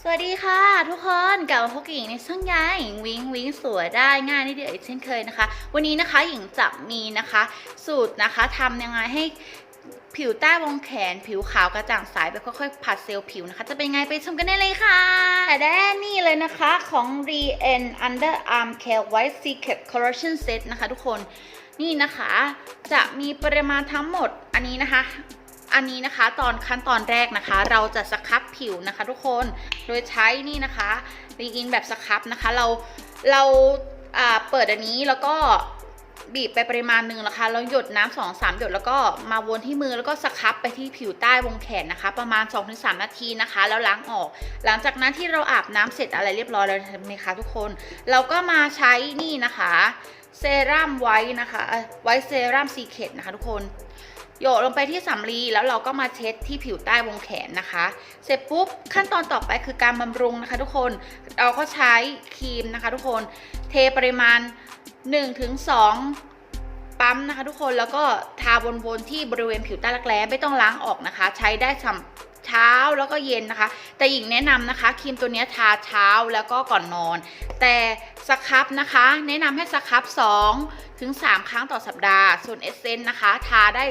สวัสดีค่ะ ทุกคนกลับมาพบกับหญิงในช่องยายหญิงวิงวิงสวยได้ง่ายนิดเดียวอีกเช่นเคยนะคะ วันนี้นะคะหญิงจะมีนะคะ สูตรนะคะทำยังไงให้ผิวใต้วงแขน ผิวขาวกระจ่างใสไปค่อยๆผัดเซลล์ผิวนะคะ จะเป็นยังไงไปชมกันได้เลยค่ะ แต่ได้นี่เลยนะคะของ r e n Under Arm Care White Secret Correction Set นะคะทุกคนนี่นะคะจะมีปริมาณทั้งหมดอันนี้นะคะ อันนี้นะคะตอนขั้นตอนแรกนะคะ เราจะสครับผิวนะคะ ทุกคนโดยใช้นี่นะคะรีอินแบบสครับนะคะ เราเราเปิดอันนี้แล้วก็บีบไปปริมาณหนึ่งนะคะแล้วหยดน้ำสองสามหยดแล้วก็มาวนที่มือแล้วก็สครับไปที่ผิวใต้วงแขนนะคะ ประมาณ 2-3 นาทีนะคะ แล้วล้างออก หลังจากนั้นที่เราอาบน้ำเสร็จอะไรเรียบร้อยแล้วใช่ไหมคะทุกคน เราก็มาใช้นี่นะคะเซรั่มไว้นะคะไว้เซรั่มซีเคทนะคะทุกคน โยกลงไปที่สำลีแล้วเราก็มาเช็ดที่ผิวใต้วงแขนนะคะ เสร็จปุ๊บขั้นตอนต่อไปคือการบำรุงนะคะ ทุกคนเราก็ใช้ครีมนะคะ ทุกคนเทปริมาณ 1-2ปั๊มนะคะทุกคนแล้วก็ทาวนๆที่บริเวณผิวใต้รักแร้ไม่ต้องล้างออกนะคะ ใช้ได้สำ เช้าแล้วก็เย็นนะคะ แต่หญิงแนะนำนะคะครีมตัวนี้ทาเช้าแล้วก็ก่อนนอน แต่สครับนะคะ แนะนำให้สครับ2ถึง3ครั้งต่อสัปดาห์ ส่วนเอเซนต์นะคะ ทาได้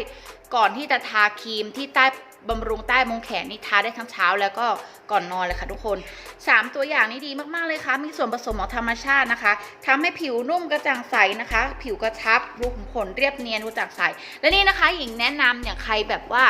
ก่อนที่จะทาครีมที่ใต้ บำรุงใต้มงแขนนี่ทาได้ทั้งเช้าแล้วก็ก่อนนอนเลยค่ะทุกคน 3 ตัวอย่างนี้ดีมากๆเลยค่ะ มีส่วนผสมของธรรมชาตินะคะทำให้ผิวนุ่มกระจ่างใสนะคะ ผิวกระชับรูขุมขนเรียบเนียนกระจ่างใส และนี่นะคะหญิงแนะนำอย่างใครแบบว่า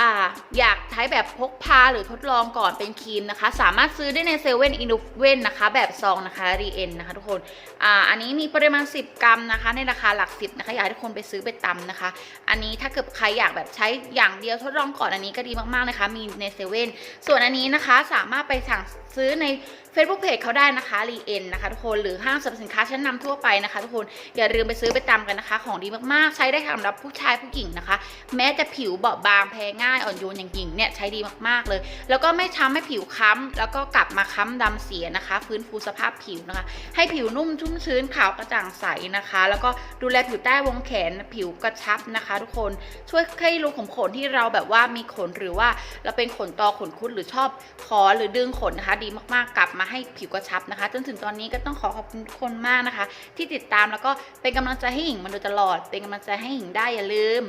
อ่าอยากใช้แบบพกพาหรือทดลองก่อนเป็นครีมนะคะ สามารถซื้อได้ในเซเว่นอีนูเว่นนะคะ แบบซองนะคะรีเอ็นนะคะทุกคนอ่าอันนี้มีปริมาณ 10 กรัมนะคะ ในราคาหลักสิบนะคะอยากให้ทุกคนไปซื้อไปตำนะคะ อันนี้ถ้าเกิดใครอยากแบบใช้อย่างเดียวทดลองก่อนอันนี้ก็ดีมากๆนะคะ มีในเซเว่นส่วนอันนี้นะคะสามารถไปสั่งซื้อใน Facebook Page เขาได้นะคะรีเอ็นนะคะทุกคนหรือห้างสรรพสินค้าชั้นนำทั่วไปนะคะ ทุกคนอย่าลืมไปซื้อไปตำกันนะคะ ของดีมากๆ ใช้ได้สำหรับผู้ชายผู้หญิงนะคะ แม้จะผิวเบาบางแพ้ง่ายอ่อนโยนอย่างหญิงเนี่ยใช้ดีมากๆเลย แล้วก็ไม่ทำให้ผิวค้ำแล้วก็กลับมาค้ำดำเสียนะคะ ฟื้นฟูสภาพผิวนะคะ ให้ผิวนุ่มชุ่มชื้นขาวกระจ่างใสนะคะ แล้วก็ดูแลผิวใต้วงแขนผิวกระชับนะคะ ทุกคนช่วยให้รูขุมขนที่เราแบบว่ามีขนหรือว่าเราเป็นขนตอขนคุดหรือชอบขอหรือดึงขนนะคะ ดีมากๆกลับมาให้ผิวกระชับนะคะ จนถึงตอนนี้ก็ต้องขอขอบคุณคนมากนะคะ ที่ติดตามแล้วก็เป็นกำลังใจให้หญิงมาโดยตลอด เป็นกำลังใจให้หญิงได้อย่าลืม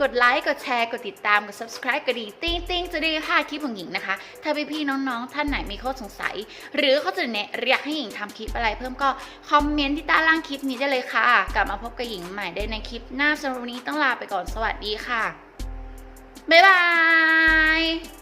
กดไลค์กดแชร์กดติดตามกด subscribe กระดิ่งติ้งติ้งจะได้พลาคลิปของหญิงนะคะ ถ้าพี่ๆน้องๆ ท่านไหนมีข้อสงสัย หรือเขาจะเนะอยากให้หญิงทำคลิปอะไรเพิ่มก็คอมเมนต์ที่ใต้ล่างคลิปนี้ได้เลยค่ะ กลับมาพบกับหญิงใหม่ได้ในคลิปหน้าสำหรับวันนี้ต้องลาไปก่อนสวัสดีค่ะบ๊ายบาย